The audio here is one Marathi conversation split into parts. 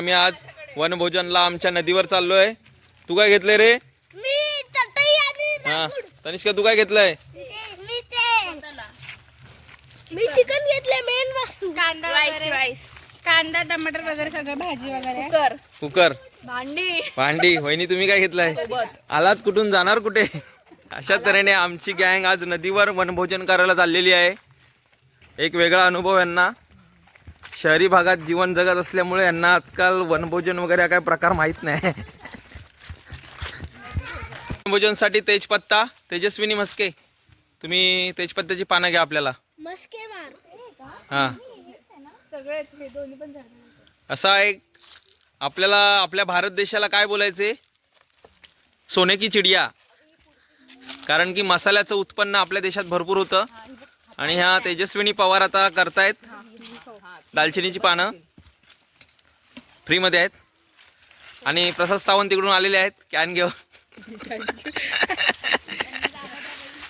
आम्ही आज वनभोजनला आमच्या नदीवर चाललोय. तू काय घेतलंय रे? हा. तनिष्का तू काय घेतलंय? मी ते. मी चिकन घेतले मेन वस्तू. कांदा वगैरे. कांदा टमाटर वगैरे सगळं भाजी वगैरे. कर कुकर. भांडी. भांडी. वहिनी तुम्ही काय घेतलंय? आलात कुठून? जाणार कुठे? अशा तऱ्हेने आमची गँग आज नदीवर वनभोजन करायला चाललेली आहे. एक वेगळा अनुभव यांना. शहरी भागात जीवन जगत असल्यामुळे यांना आजकाल वनभोजन वगैरे काय प्रकार माहीत नाही. वनभोजनसाठी तेजपत्ता तेजस्विनी मस्के तुम्ही तेजपत्त्याची पानं घ्या आपल्याला. हां. असा एक आपल्याला आपल्या भारत देशाला काय बोलायचे? सोने की चिडिया. कारण की मसाल्याचं उत्पन्न आपल्या देशात भरपूर होतं. आणि ह्या तेजस्विनी पवार आता करतायत. दालचिनीची पानं. फ्रीमध्ये आहेत. आणि प्रसाद सावंत तिकडून आलेले आहेत. कॅन घेऊन.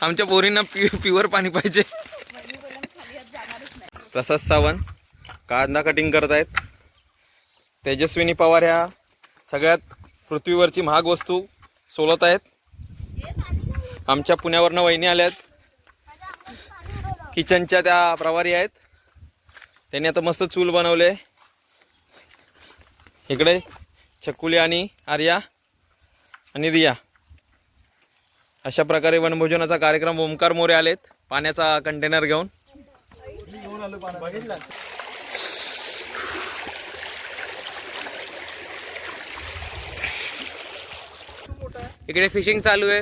आमच्या पोरींना पि प्युअर पाणी पाहिजे. प्रसाद सावंत कांदा कटिंग करत आहेत तेजस्विनी पवार ह्या सगळ्यात पृथ्वीवरची महाग वस्तू सोलत आहेत आमच्या पुण्यावरनं वहिनी आल्या आहेत किचनच्या त्या प्रवारी आहेत. त्यांनी आता मस्त चूल बनवले. इकडे चकुली आणि आर्या आणि रिया. अशा प्रकारे वनभोजनाचा कार्यक्रम ओमकार मोरे आलेत. पाण्याचा कंटेनर घेऊन. इकडे फिशिंग चालू आहे.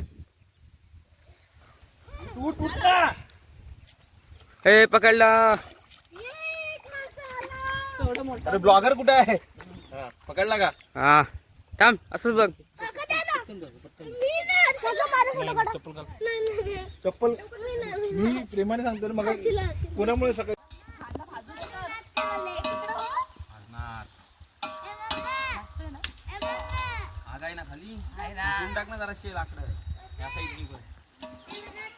हे पकडला. अरे ब्लॉगर कुठे आहे? पकडला का? हा थांब असंच बघ. चप्पल मी प्रेमाने सांगतो मग. कोणामुळे सकाळी आग आहे ना खाली? उचलून टाक ना जराशे लाकडं. या साईडनी पण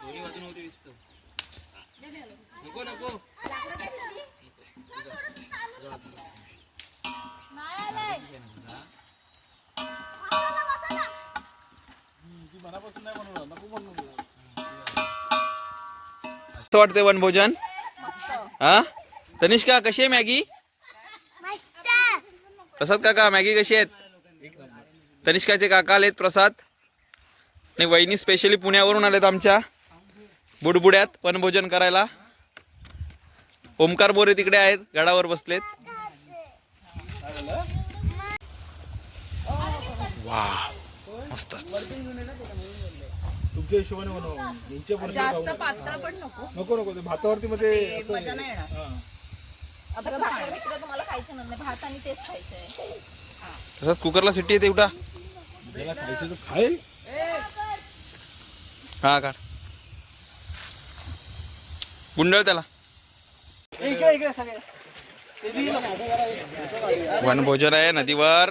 दोन्ही बाजून होते दिसतो नको नको. कसं वाटते वनभोजन. हा? तनिष्का कशी आहे मॅगी? प्रसाद काका मॅगी कशी आहेत? तनिष्काचे काका आलेत प्रसाद. आणि वहिनी स्पेशली पुण्यावरून आलेत आमच्या. बुडबुड्यात वनभोजन करायला. ओमकार बोरे तिकडे आहेत गडावर बसलेत. वा मस्त तुमच्या हिशोबाने बनव बरोबर जास्त पातळ पण नको. नको नको. ते भातावरती मध्ये ते असं मजा नाही येणार. हा. आता भाकर बिकर तुम्हाला खायचं नाही भात आणि तेच खायचंय. प्रसाद कुकरला सिट्टी येते उठा ज्याला खायचं खाईल. हा काढ. गुंडळ त्याला. वनभोजन आहे नदीवर.